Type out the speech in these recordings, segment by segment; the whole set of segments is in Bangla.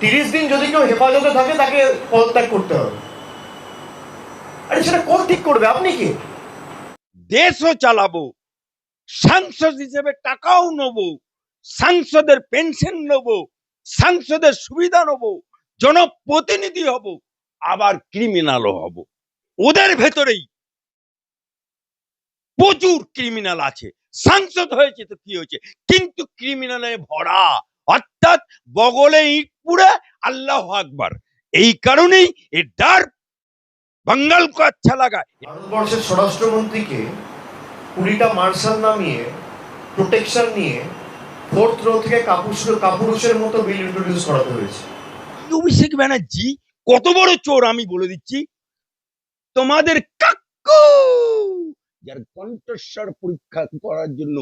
তিরিশ দিন যদি কেউ হেফাজতে থাকে, তাকে পদত্যাগ করতে হবে। আরে সেটা কোন ঠিক করবে, আপনি কি? দেশও চালাবো, সাংসদ হিসেবে টাকাও নেব, সাংসদের পেনশন নেব, সাংসদের সুবিধা নেব, জনপ্রতিনিধি হব, আবার ক্রিমিনালও হব। ওদের ভেতরেই প্রচুর ক্রিমিনাল আছে। সাংসদ হয়েছে তো কি হয়েছে? কিন্তু ক্রিমিনালে ভরা, অর্থাৎ বগলে ইট পুড়ে আল্লাহ আকবার। এই কারণেই এ ডার বাঙ্গাল কো আচ্ছা লাগা। ভারতবর্ষের স্বরাষ্ট্রমন্ত্রীকে কুড়িটা মার্শাল নামিয়ে প্রোটেকশন নিয়ে ফোর্থ রো থেকে কাপুরুষ কাপুরুষের মতো বিল ইন্ট্রোডিউস করাতে হয়েছে। অভিষেক ব্যানার্জি কত বড় চোর আমি বলে দিচ্ছি। তোমাদের কাকু যার কণ্ঠস্বর পরীক্ষা করার জন্য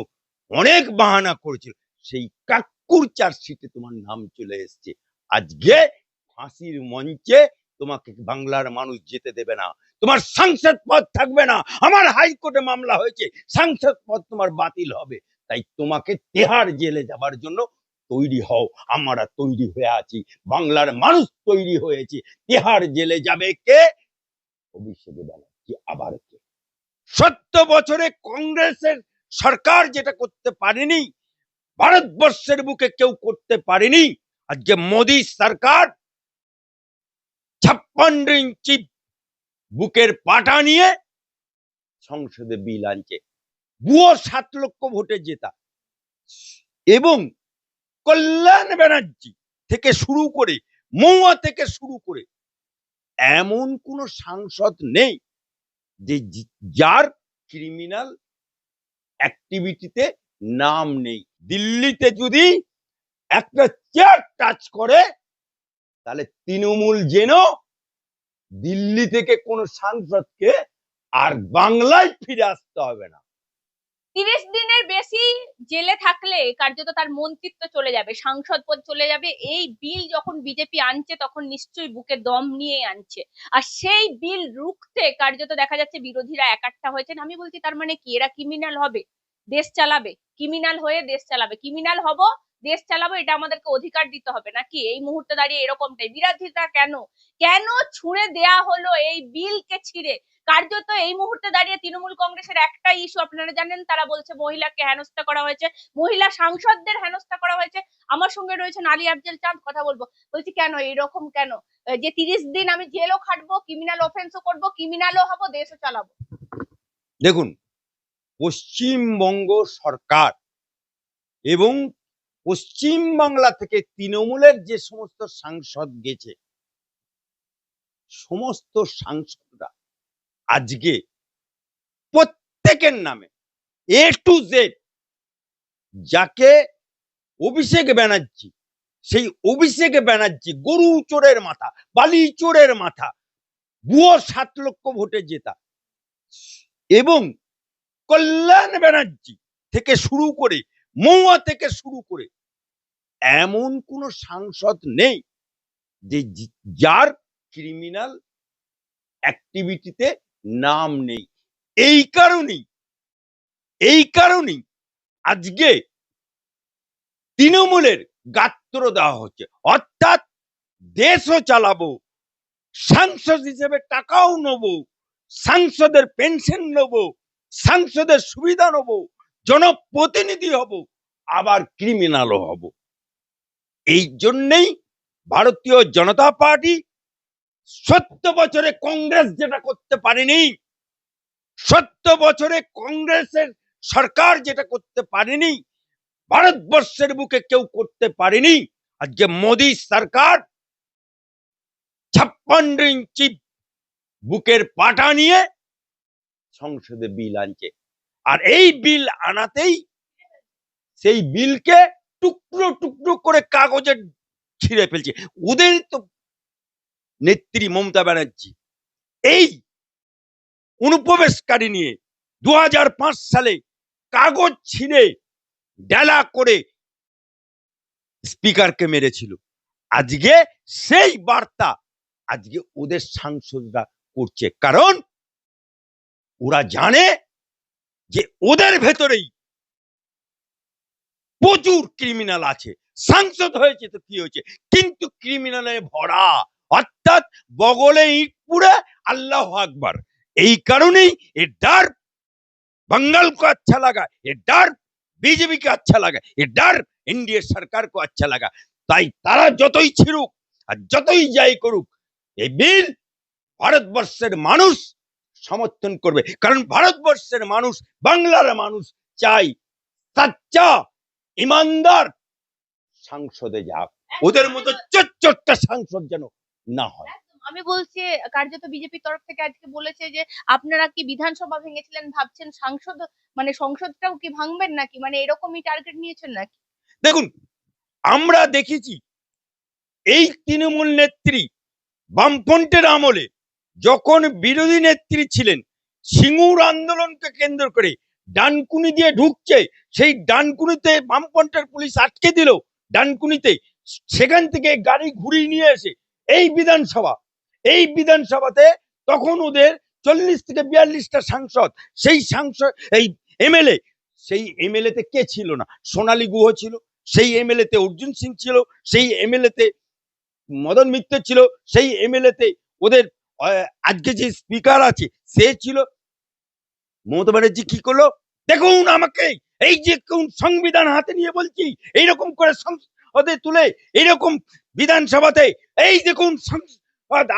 অনেক বাহানা করেছিল সেই কাকুর চার্জশিটে তোমার নাম চলে এসেছে। আজকে ফাঁসির মঞ্চে তোমাকে বাংলার মানুষ যেতে দেবে না। তোমার সাংসদ পদ থাকবে না। আমার হাইকোর্টে মামলা হয়েছে। সাংসদ পদ তোমার বাতিল হবে। তাই তোমাকে তেহার জেলে যাবার জন্য তৈরি হও। আমরা তৈরি হয়ে আছি। বাংলার মানুষ তৈরি হয়েছে। তেহার জেলে যাবে কে? অভিষেক ব্যানার্জি, আবার কে? সত্য বছরে কংগ্রেসের সরকার যেটা করতে পারেনি, ভারতবর্ষের বুকে কেউ করতে পারেনি আজকে মোদী সরকার ছাপ্পান্ন ইঞ্চি বুকের পাটা নিয়ে সংসদে বিল আনছে। বুয়ো সাত লক্ষ ভোটে জেতা। এবং কল্যাণ ব্যানার্জি থেকে শুরু করে মৌয়া থেকে শুরু করে, এমন কোন সাংসদ নেই যে যার ক্রিমিনাল অ্যাক্টিভিটিতে নাম নেই। দিল্লিতে যদি একটা চেয়ার টাচ করে, তাহলে তৃণমূল যেন দিল্লি থেকে কোন সাংসদকে আর বাংলায় ফিরে আসতে হবে না। তিরিশ দিনের বেশি জেলে থাকলে কার্যত তার মন্ত্রিত্ব চলে যাবে, সাংসদ পদ চলে যাবে। এই বিল যখন বিজেপি আনছে, তখন নিশ্চয়ই বুকে দম নিয়ে আনছে। আর সেই বিল রুখতে কার্যত দেখা যাচ্ছে বিরোধীরা একাট্টা হয়েছেন। আমি বলছি তার মানে কি? এরা ক্রিমিনাল হবে, দেশ চালাবে। ক্রিমিনাল হয়ে দেশ চালাবে। ক্রিমিনাল হব দেশ চালাবো, এটা আমাদেরকে অধিকার দিতে হবে। নাকি এই মুহূর্তে দাঁড়িয়ে এরকমটাই? বিরোধিতা কেন? কেন ছুঁড়ে দেয়া হলো এই বিলকে ছিঁড়ে? কার্যত এই মুহূর্তে দাঁড়িয়ে তৃণমূল কংগ্রেসের একটা ইস্যু আপনারা জানেন, তারা বলছে মহিলাকে হেনস্থা করা হয়েছে, মহিলা সাংসদদের হেনস্থা করা হয়েছে। আমার সঙ্গে রয়েছেন আলী আফজল চাঁদ, কথা বলব। বলছি, কেন? এরকম কেন? যে তিরিশ দিন আমি জেলও খাটবো ক্রিমিনাল অফেন্সও করব ক্রিমিনালও হব, দেশও চালাবো। দেখুন, পশ্চিমবঙ্গ সরকার এবং পশ্চিম বাংলা থেকে তৃণমূলের যে সমস্ত সাংসদ গেছে, সমস্ত সাংসদরা আজকে প্রত্যেকের নামে এ টু জেড যাকে অভিষেক ব্যানার্জি, সেই অভিষেক ব্যানার্জি গরু চোরের মাথা, বালি চোরের মাথা, বুয়ো সাত লক্ষ ভোটে জেতা। এবং কল্যাণ ব্যানার্জি থেকে শুরু করে মৌয়া থেকে শুরু করে এমন কোন সাংসদ নেই যে যার ক্রিমিনাল অ্যাক্টিভিটিতে নাম নেই। এই কারণেই এই কারণেই আজকে তৃণমূলের গাত্র দেওয়া হচ্ছে। অর্থাৎ দেশও চালাবো, সাংসদ হিসেবে টাকাও নেব, সাংসদের পেনশন নেব, সাংসদের সুবিধা নেব, জনপ্রতিনিধি হব, আবার ক্রিমিনালও হব। এই জন্যেই ভারতীয় জনতা পার্টি সত্তর বছরে কংগ্রেস যেটা করতে পারেনি সত্তর বছরে কংগ্রেসের সরকার যেটা করতে পারেনি, ভারতবর্ষের বুকে কেউ করতে পারেনি। আজকে মোদী সরকার ছাপ্পান্ন ইঞ্চি বুকের পাটা নিয়ে সংসদে বিল আনছে। আর এই বিল আনাতেই সেই বিলকে টুকরো টুকরো করে কাগজে ছিঁড়ে ফেলছে। ওদের তো নেত্রী মমতা ব্যানার্জি। এই অনুপ্রবেশকারী নিয়ে দু হাজার পাঁচ সালে কাগজ ছিঁড়ে ডেলা করে স্পিকারকে মেরেছিল। আজকে সেই বার্তা আজকে ওদের সাংসদরা করছে। কারণ ওরা জানে যে ওদের ভেতরেই প্রচুর ক্রিমিনাল আছে সাংসদ হয়েছে তো কি হয়েছে কিন্তু ক্রিমিনালে ভরা অর্থাৎ বগলে ইট পুড়ে আল্লাহ আকবার এই কারণেই এ ডার बंगाल को अच्छा लगा ये डर बीजेपी को अच्छा लगा ये डर এনডিএ সরকার को अच्छा लगा তাই তারা যতই ছিড়ুক আর যতই যাই করুক এই বিল ভারতবর্ষের মানুষ সমর্থন করবে কারণ ভারতবর্ষের মানুষ বাংলার মানুষ চাই সাচ্চা ইমানদার সাংসদে যাক ওদের মতো চোট্টা সাংসদ যেন না হয়। আমি বলছি কার্যত বিজেপির তরফ থেকে আজকে বলেছে যে আপনারা কি বিধানসভা ভেঙেছিলেন ভাবছেন সাংসদ মানে সংসদটাও কি ভাঙবেন নাকি? মানে এরকমই টার্গেট নিয়েছেন নাকি? দেখুন আমরা দেখেছি এই তৃণমূল নেত্রী বামফ্রন্টের আমলে যখন বিরোধী নেত্রী ছিলেন সিঙ্গুর আন্দোলনকে কেন্দ্র করে ডানকুনি দিয়ে ঢুকছে, সেই ডানকুনিতে বামফ্রন্টের পুলিশ আটকে দিল। ডানকুনিতে সেখান থেকে গাড়ি ঘুরিয়ে নিয়ে এসে এই বিধানসভা, এই বিধানসভাতে তখন ওদের চল্লিশ থেকে বিয়াল্লিশটা সাংসদ, সেই সাংসদ, এই এমএলএ, সেই এমএলএ তে কে ছিল না? সোনালী গুহ ছিল, সেই এমএলএ তে অর্জুন সিং ছিল, সেই এমএলএ তে মদন মিত্র ছিল, সেই এমএলএ তে ওদের আজকে যে স্পিকার আছে, সে ছিল মমতা ব্যানার্জি কি করল? দেখুন আমাকে, এই যে কোন সংবিধান হাতে নিয়ে বলছি, এইরকম করে সংসদে তুলে, এইরকম বিধানসভাতে, এই দেখুন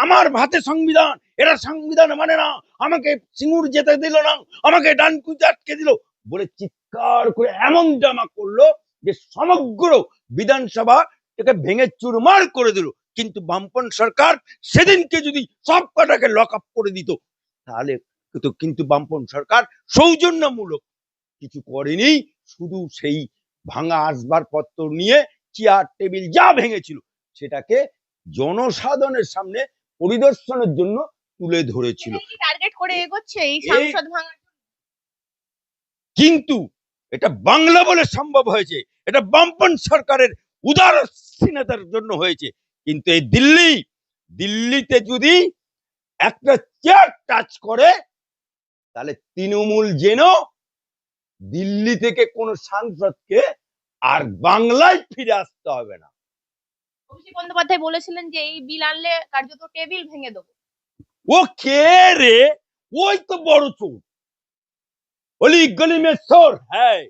আমার হাতে সংবিধান, এরা সংবিধান মানে না, আমাকে সিঙ্গুর যেতে দিল না, আমাকে ডানকুতে আটকে দিল বলে চিৎকার করে এমন জামা করল যে সমগ্র বিধানসভা এটাকে ভেঙে চুরমার করে দিল। কিন্তু বামপন সরকার সেদিনকে যদি সব কটাকে লক আপ করে দিত, তাহলে তো কিন্তু বামপন সরকার সৌজন্যমূলক কিছু করেনি। শুধু সেই ভাঙা আসবাবপত্র নিয়ে চেয়ার টেবিল যা ভেঙেছিল সেটাকে জনসাধারণের সামনে পরিদর্শনের জন্য তুলে ধরেছিল। টার্গেট করে এগোচ্ছে এই এই- ভাঙার কিন্তু এটা বাংলা বলে সম্ভব হয়েছে। এটা বামপন সরকারের উদারসীনতার জন্য হয়েছে। কিন্তু এই দিল্লি দিল্লিতে যদি একটা চেয়ার টাচ করে তাহলে তৃণমূল যেন দিল্লি থেকে কোন সাংসদকে আর বাংলায় ফিরে আসতে হবে না। অভিষেক বন্দ্যোপাধ্যায় বলেছিলেন যে এই বিল আনলে কার্যত টেবিল ভেঙে দেবো। ও কে রে? ওই তো বড় চোর। অলি গলি মে চোর হ্যায়।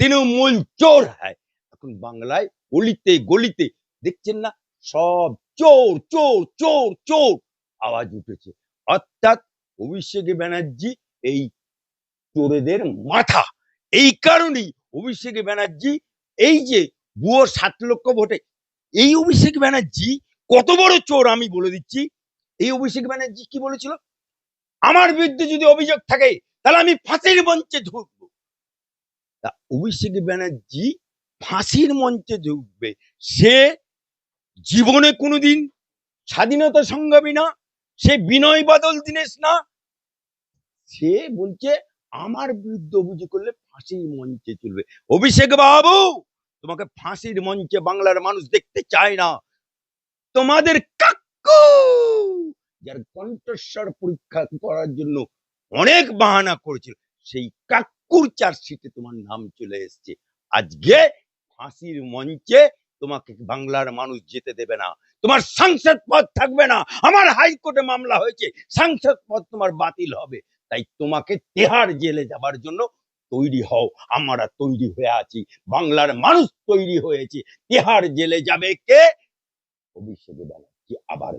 তৃণমূল চোর হ্যায়। এখন বাংলায় অলিতে গলিতে দেখছেন না সব চোর চোর চোর চোর আওয়াজ উঠেছে। অর্থাৎ অভিষেক ব্যানার্জি এই চোরেদের মাথা। এই কারণেই অভিষেক ব্যানার্জি এই যে ভুয়ো সাত লক্ষ ভোটে, এই অভিষেক ব্যানার্জি কত বড় চোর আমি বলে দিচ্ছি। এই অভিষেক ব্যানার্জি কি বলেছিল? আমার বিরুদ্ধে যদি অভিযোগ থাকে, তাহলে আমি ফাঁসির মঞ্চে ঢুকবো। তা অভিষেক ব্যানার্জি ফাঁসির মঞ্চে ঢুকবে। সে জীবনে কোনোদিন স্বাধীনতা সংগ্রামী না, সে বিনয় বাদল দীনেশ না সে বলছে, আমার বিরুদ্ধে অভিযোগ করলে ফাঁসির মঞ্চে চলবে। অভিষেক বাবু, তোমাকে ফাঁসির মঞ্চে বাংলার মানুষ দেখতে চায় না। তোমাদের কাকু, যার কণ্ঠস্বর পরীক্ষা করার জন্য অনেক বাহানা করেছিল, সেই কাকুর চার্জশিটে তোমার নাম চলে এসেছে। আজকে ফাঁসির মঞ্চে তোমাকে বাংলার মানুষ যেতে দেবে না। তোমার সাংসদ পদ থাকবে না। আমার হাইকোর্টে মামলা হয়েছে, সাংসদ পদ তোমার বাতিল হবে। তাই তোমাকে তেহার জেলে যাবার জন্য তৈরি হও। আমরা তৈরি হয়ে আছি। বাংলার মানুষ তৈরি হয়েছে। তেহার জেলে যাবে কে? ভবিষ্যতে ব্যানার্জি। আবার